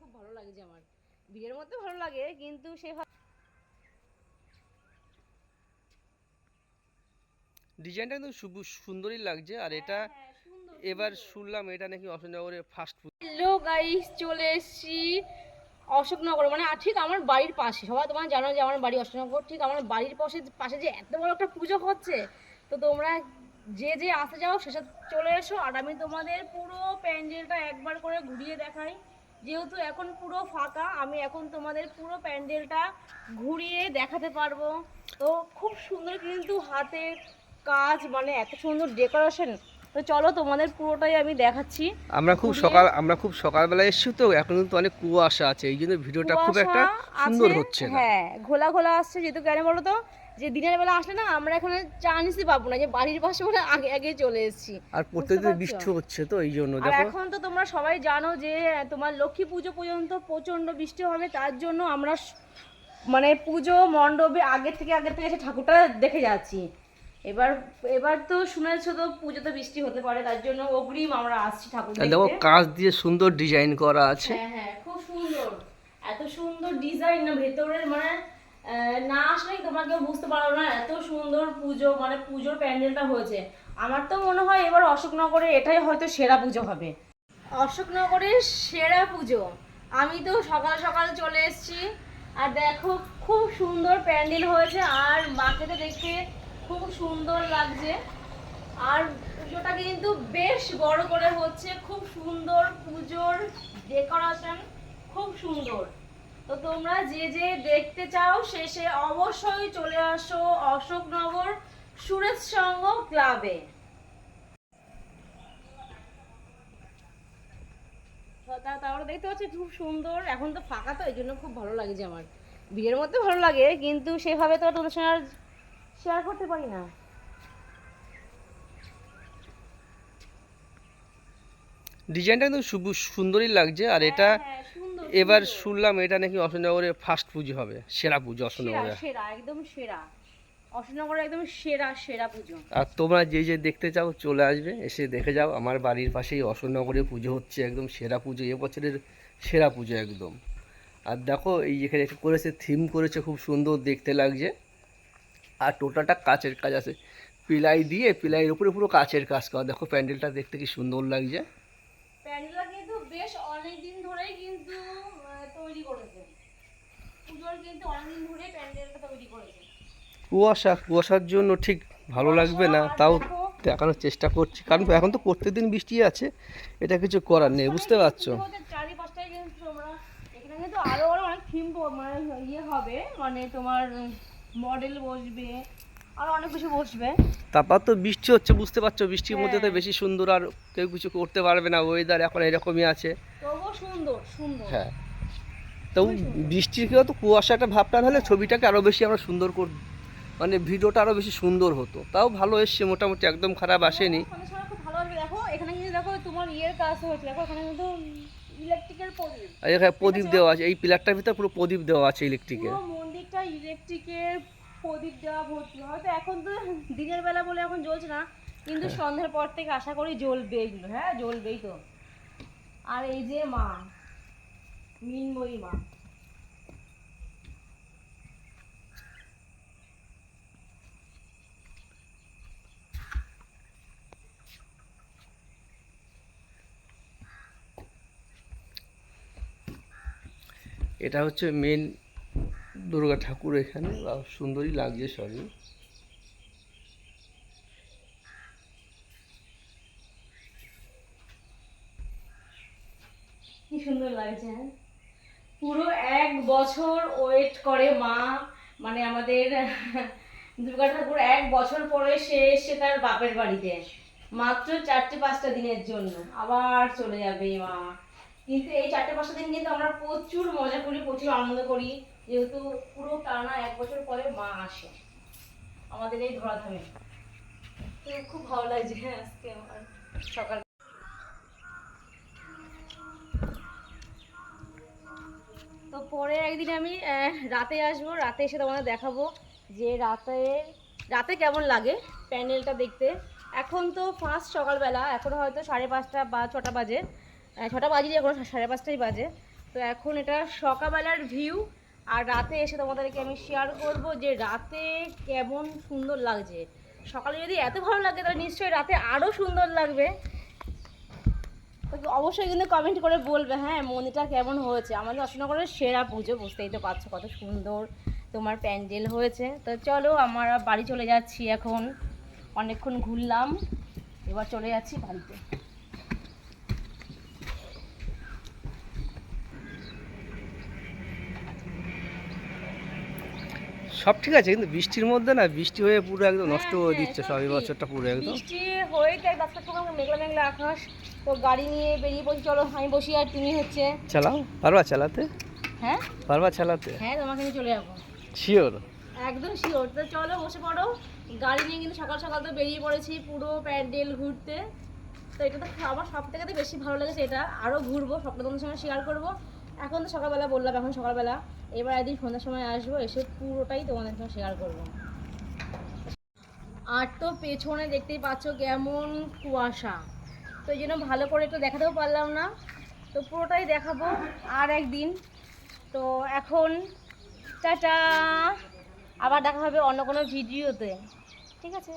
খুব ভালো লাগে যে আমার। বিয়ের মধ্যে ভালো লাগে কিন্তু সেভাবে ডিজাইনটা কিন্তু সুন্দরই লাগছে আর এটা হ্যাঁ, সুন্দর এবার শুনলাম এটা নাকি অশোকনগরে ফাস্ট ফুড হ্যালো গাইস চলে এসেছি অশোকনগর মানে ঠিক আমার বাড়ির পাশে। সবাই তোমার জানো যে আমার বাড়ি অশোকনগর ঠিক আমার বাড়ির পাশে পাশে যে এত বড় একটা পুজো হচ্ছে তো তোমরা যে যে আসতে যাও সেসব চলে এসো আর আমি তোমাদের পুরো প্যান্ডেলটা একবার করে ঘুরিয়ে দেখাই। যেহেতু এখন পুরো ফাঁকা, আমি এখন তোমাদের পুরো প্যান্ডেলটা ঘুরিয়ে দেখাতে পারব। তো খুব সুন্দর কিন্তু হাতের কাজ মানে এত সুন্দর ডেকোরেশন তো চলো তোমাদের পুরোটাই আমি দেখাচ্ছি। আমরা খুব সকাল আমরা খুব সকালবেলা এসেছি তো এখন কিন্তু অনেক কুয়াশা আছে এই জন্য ভিডিওটা খুব একটা সুন্দর হচ্ছে না। হ্যাঁ ঘোলা ঘোলা আসছে যেহেতু কেন বলো তো? যে দিনের বেলা আসলে না আমরা এখানে চান্সই পাবো না যে বাড়ির পাশে বলে আগে আগে চলে এসেছি। আর প্রত্যেকদিন? বৃষ্টি হচ্ছে তো এই জন্য। আর দেখো। এখন তো তোমরা সবাই জানো যে তোমার লক্ষ্মী পুজো পর্যন্ত প্রচণ্ড বৃষ্টি হবে তার জন্য আমরা মানে পুজো মণ্ডপে আগে থেকে আগে থেকে এসে ঠাকুরটা দেখে যাচ্ছি। এবার এবার তো শুনেছো তো পুজোতে বৃষ্টি হতে পারে তার জন্য অগ্রিম আমরা আসছি ঠাকুর দেখো কাঁচ দিয়ে সুন্দর ডিজাইন করা আছে। হ্যাঁ হ্যাঁ খুব সুন্দর। এত সুন্দর ডিজাইন না ভেতরের মানে না আসলেই তোমরা কেউ বুঝতে পারো না এত সুন্দর পুজো মানে পুজোর প্যান্ডেলটা হয়েছে। আমার তো মনে হয় এবার অশোকনগরে এটাই হয়তো সেরা পুজো হবে। অশোকনগরের সেরা পুজো। আমি তো সকাল সকাল চলে এসেছি আর দেখো খুব সুন্দর প্যান্ডেল হয়েছে আর মাকে তো দেখতে খুব সুন্দর লাগছে। আর পুজোটা কিন্তু বেশ বড় করে হচ্ছে, খুব সুন্দর পুজোর ডেকোরেশন খুব সুন্দর। তো তোমরা যে যে দেখতে চাও, শেষে অবশ্যই চলে আসো অশোকনগর সুরেশ সংঘ ক্লাবে তা- তারপরে দেখতে পাচ্ছি খুব সুন্দর। এখন তো ফাঁকা তো, এই জন্য খুব ভালো লাগে যে আমার। বিয়ের মধ্যে ভালো লাগে, কিন্তু সেভাবে তো আর তোমাদের সঙ্গে আর শেয়ার করতে পারি না। ডিজাইনটা কিন্তু সুন্দরই লাগছে আর এটা হ্যাঁ, এবার শুনলাম এটা নাকি অশোকনগরে ফার্স্ট পুজো হবে সেরা পুজো অশোকনগরে। সেরা একদম সেরা। অশোকনগরের একদম সেরা সেরা পুজো। আর তোমরা যে যে দেখতে চাও চলে আসবে এসে দেখে যাও আমার বাড়ির পাশেই অশোকনগরে পুজো হচ্ছে একদম সেরা পুজো এবছরের সেরা পুজো একদম। আর দেখো এই যেখানে একটু করেছে থিম করেছে খুব সুন্দর দেখতে লাগছে। আর টোটালটা কাচের কাজ আছে। পিলাই দিয়ে পিলাইয়ের উপরে পুরো কাচের কাজ করা। দেখো প্যান্ডেলটা দেখতে কি সুন্দর লাগছে। প্যান্ডেলটা কিন্তু বেশ অনেক দিন ধরেই কিন্তু তৈরি করেছে। পুজোর কিন্তু অনেক দিন ধরেই প্যান্ডেলটা তৈরি করেছে। কুয়াশা কুয়াশার জন্য ঠিক ভালো লাগবে না তাও দেখানোর চেষ্টা করছি। কারণ এখন তো প্রত্যেকদিন বৃষ্টি আছে এটা কিছু করার নেই বুঝতে পারছ? চারিপাশটায় কিন্তু তোমরা এখানে কিন্তু আরও আরও অনেক থিম মানে ইয়ে হবে মানে তোমার মডেল বসবে আর অনেক কিছু বসবে। তারপর তো বৃষ্টি হচ্ছে বুঝতে পারছ? বৃষ্টির মধ্যে তো হ্যাঁ। বেশি সুন্দর আর কেউ কিছু করতে পারবে না ওয়েদার এখন এরকমই আছে। তবুও সুন্দর সুন্দর। হ্যাঁ। তো বৃষ্টির কেউ তো কুয়াশাটা ভাবটা হলে ছবিটাকে আরও বেশি আমরা সুন্দর কর মানে ভিডিওটা আরও বেশি সুন্দর হতো। তাও ভালো এসছে মোটামুটি একদম খারাপ আসেনি। ভালো দেখো এখানে কিন্তু দেখো তোমার ইয়ের কাজ হয়েছে। দেখো এখানে কিন্তু ইলেকট্রিকের প্রদীপ। প্রদীপ দেওয়া আছে এই পিলারটার ভিতরে পুরো প্রদীপ দেওয়া আছে ইলেকট্রিকের ইলেকট্রিকের প্রদীপ দেওয়া ভর্তি। হয়তো এখন তো দিনের বেলা বলে এখন জ্বলছে না কিন্তু হ্যাঁ। সন্ধ্যার পর থেকে আশা করি জ্বলবে এগুলো। হ্যাঁ জ্বলবেই তো। আর এই যে মা মিনময়ী মা। এটা হচ্ছে মেন দুর্গা ঠাকুর এখানে সুন্দরই লাগছে সবই। কি সুন্দর লাগছে হ্যাঁ? পুরো এক বছর ওয়েট করে মা মানে আমাদের দুর্গা ঠাকুর এক বছর পরে সে এসছে তার বাপের বাড়িতে। মাত্র চারটে পাঁচটা দিনের জন্য। আবার চলে যাবে মা। কিন্তু এই চারটে পাঁচটা দিন কিন্তু আমরা প্রচুর মজা করি, প্রচুর আনন্দ করি। যেহেতু পুরো টানা এক বছর পরে মা আসে আমাদের এই ধরাধামে। তো খুব ভালো লাগছে হ্যাঁ আজকে আমার সকাল। তো পরে একদিন আমি রাতে আসব, রাতে এসে তোমাদের দেখাবো যে রাতে রাতে কেমন লাগে প্যান্ডেলটা দেখতে। এখন তো ফার্স্ট সকালবেলা, এখন হয়তো সাড়ে পাঁচটা বা ছটা বাজে। ছটা বাজে এখন সাড়ে পাঁচটাই বাজে। তো এখন এটা সকালবেলার ভিউ আর রাতে এসে তোমাদেরকে আমি শেয়ার করব যে রাতে কেমন সুন্দর লাগছে। সকালে যদি এত ভালো লাগে, তাহলে নিশ্চয়ই রাতে আরও সুন্দর লাগবে। অবশ্যই কিন্তু কমেন্ট করে বলবে হ্যাঁ মন্দিরটা কেমন হয়েছে? আমাদের অশোকনগরের সেরা পুজো, বুঝতেই তো পারছ কত সুন্দর তোমার প্যান্ডেল হয়েছে। তো চলো, আমরা বাড়ি চলে যাচ্ছি এখন। অনেকক্ষণ ঘুরলাম, এবার চলে যাচ্ছি বাড়িতে। সব ঠিক আছে কিন্তু বৃষ্টির মধ্যে না বৃষ্টি হয়ে পুরো একদম নষ্ট করে হ্যাঁ, দিচ্ছে সব এই বছরটা পুরো একদম। বৃষ্টি হয়ে তাই রাস্তা খুব মেঘলা মেঘলা আকাশ। তো গাড়ি নিয়ে বেরিয়ে পড়ছি চলো আমি বসি আর তুমি হচ্ছে। চালাও পারবা চালাতে? হ্যাঁ? পারবা চালাতে? হ্যাঁ তোমাকে নিয়ে চলে যাব। শিওর একদম শিওর তো চলো বসে পড়ো। গাড়ি নিয়ে কিন্তু সকাল সকাল তো বেরিয়ে পড়েছি পুরো প্যান্ডেল ঘুরতে। তো এটা তো আমার সব থেকে বেশি ভালো লেগেছে এটা আরও ঘুরবো সবটা তোমাদের সঙ্গে শেয়ার করব। এখন তো সকালবেলা বললাম, এখন সকালবেলা। এবার একদিন সন্ধ্যার সময় আসব, এসে পুরোটাই তোমাদের সঙ্গে শেয়ার করব। আর তো পেছনে দেখতেই পাচ্ছ কেমন কুয়াশা। তো এই জন্য ভালো করে একটু দেখাতেও পারলাম না। তো পুরোটাই দেখাবো আর একদিন। তো এখন, টাটা! আবার দেখা হবে অন্য কোনো ভিডিওতে। ঠিক আছে।